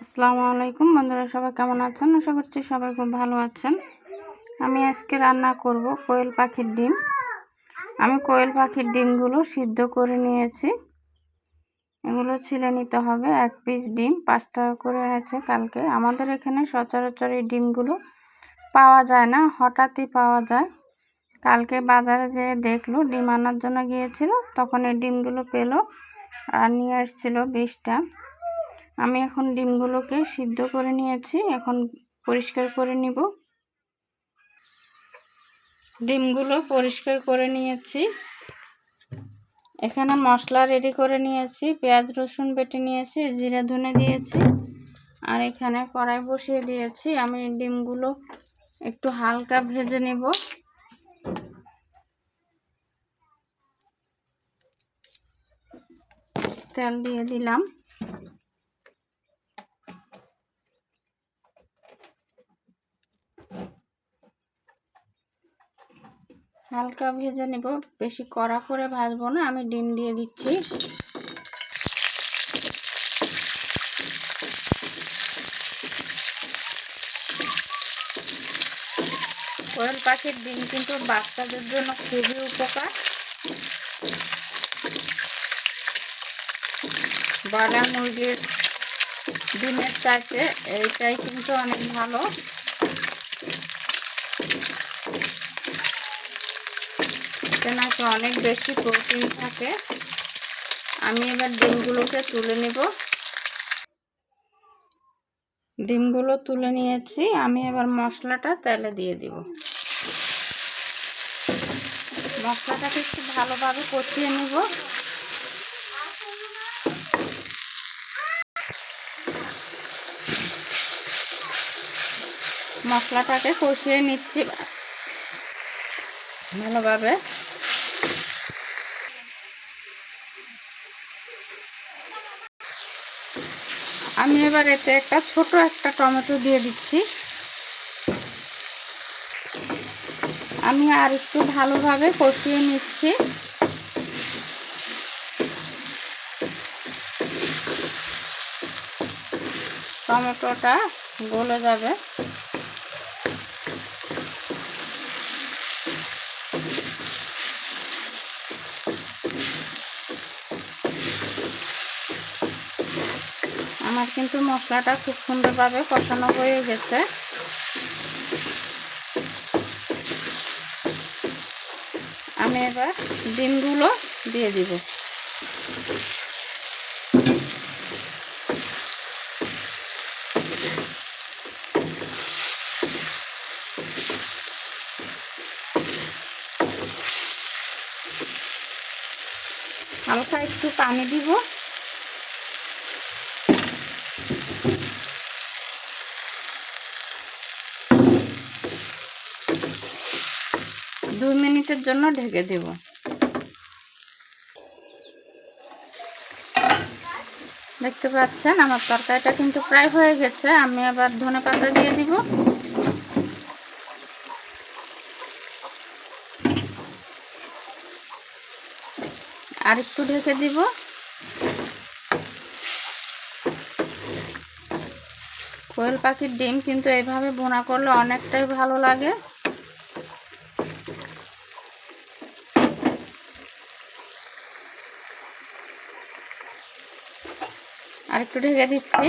আসসালামু আলাইকুম, বন্ধুরা সবাই কেমন আছেন? আশা করছি সবাই খুব ভালো আছেন। আমি আজকে রান্না করব কোয়েল পাখির ডিম। আমি কোয়েল পাখির ডিমগুলো সিদ্ধ করে নিয়েছি। এগুলো ছিলে নিতে হবে এক পিস ডিম, পাঁচ টাকা করে এনেছে কালকে। আমাদের এখানে সচরাচর এই ডিমগুলো পাওয়া যায় না, হঠাৎই পাওয়া যায়। কালকে বাজারে যেয়ে দেখল, ডিম আনার জন্য গিয়েছিল, তখন এই ডিমগুলো পেল। আর নিয়ে আসছিল বিশটা। আমি এখন ডিমগুলোকে সিদ্ধ করে নিয়েছি, এখন পরিষ্কার করে নিব। ডিমগুলো পরিষ্কার করে নিয়েছি। এখানে মশলা রেডি করে নিয়েছি, পেঁয়াজ, রসুন বেটে নিয়েছি, জিরা, ধনে দিয়েছি, আর এখানে কড়াই বসিয়ে দিয়েছি। আমি ডিমগুলো একটু হালকা ভেজে নেব। তেল দিয়ে দিলাম। হালকা ভেজে নেব। বেশি কড়া করে ভাজবো না, আমি ডিম দিয়ে দিচ্ছি। কোয়েল পাখির ডিম কিন্তু বাচ্চাদের জন্য খুবই উপকার। ব্রয়লার মুরগির ডিমের চাইতে, এইটাই কিন্তু অনেক ভালো। এতে নাকি অনেক বেশি প্রোটিন থাকে। আমি এবার ডিমগুলোকে তুলে নেব। ডিমগুলো তুলে নিয়েছি। আমি এবার মশলাটা তেলে দিয়ে দিব। মশলাটাকে একটু ভালোভাবে কষিয়ে নিব। মশলাটাকে কষিয়ে নিচ্ছি ভালোভাবে। আমি এবার এতে একটা ছোট একটা টমেটো দিয়ে দিচ্ছি। আমি আর একটু ভালোভাবে কষিয়ে নিচ্ছি। টমেটোটা গলে যাবে। আমার কিন্তু মশলাটা খুব সুন্দরভাবে কষানো হয়ে গেছে। আমি এবার ডিমগুলো দিয়ে দিব। হালকা একটু পানি দিব। দুই মিনিটের জন্য ঢেকে দেব। দেখতে পাচ্ছেন, আমার তরকারিটা কিন্তু প্রায় হয়ে গেছে। আমি আবার ধনে পাতা দিয়ে দিব। আর একটু ঢেকে দিব। কোয়েল পাখির ডিম কিন্তু এইভাবে বোনা করলে অনেকটাই ভালো লাগে। একটু ঢেকে দিচ্ছি।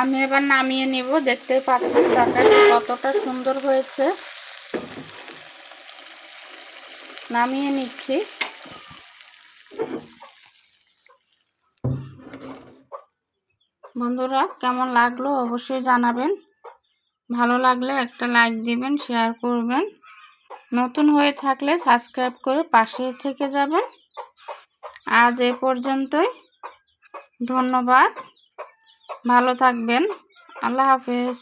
আমি এবার নামিয়ে নিব, দেখতেই পাচ্ছেন তরকারিটা কতটা সুন্দর হয়েছে। নামিয়ে নিচ্ছি। বন্ধুরা, কেমন লাগল অবশ্যই জানাবেন। ভালো লাগলে একটা লাইক দিবেন, শেয়ার করবেন। নতুন হয়ে থাকলে সাবস্ক্রাইব করে পাশে থেকে যাবেন। আজ এ পর্যন্তই। ধন্যবাদ। ভালো থাকবেন। আল্লাহ হাফেজ।